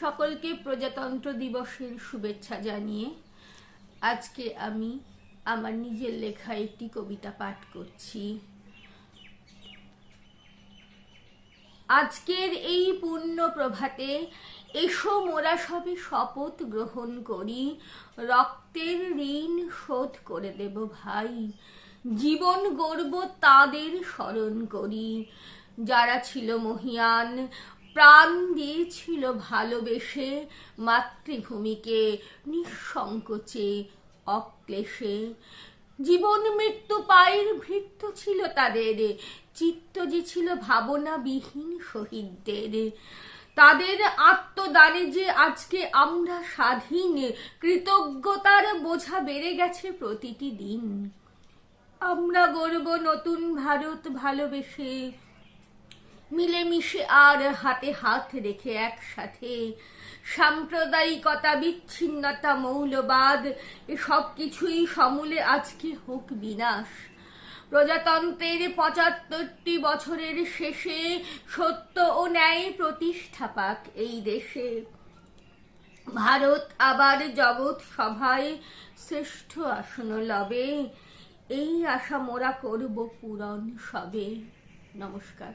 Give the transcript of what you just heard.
সকলকে প্রজাতন্ত্র দিবসের শুভেচ্ছা জানিয়ে আজকে আমি আমার নিজের লেখা একটি কবিতা পাঠ করছি। আজকের এই পূর্ণ প্রভাতে এসো মোরা সবে শপথ গ্রহণ করি। রক্তের ঋণ শোধ করে দেব ভাই। জীবন গর্ব তাদের স্মরণ করি। যারা ছিল মহিয়ান প্রাণ দিয়েছিল ভালোবেসে মাতৃভূমিকে, নিঃসংকোচে, অক্লেশে। জীবন মৃত্যু পায়ের ভৃত্য ছিল তাদের। চিত্ত যে ছিল ভাবনাবিহীন শহীদদের। তাদের আত্মদানে যে আজকে আমরা স্বাধীন, কৃতজ্ঞতার বোঝা বেড়ে গেছে প্রতিটি দিন। আমরা গর্ব নতুন ভারত ভালোবেসে। মিলেমিশে আর হাতে হাত রেখে একসাথে। সাম্প্রদায়িকতা, বিচ্ছিন্নতা, মৌলবাদ, এসব কিছুই সমূলে আজকে হোক বিনাশ। প্রজাতন্ত্রের পঁচাত্তরটি বছরের শেষে সত্য ও ন্যায় প্রতিষ্ঠা পাক এই দেশে। ভারত আবার জগৎ সভায় শ্রেষ্ঠ আসন লবে। এই আশা মোরা করব পূরণ সবে। নমস্কার।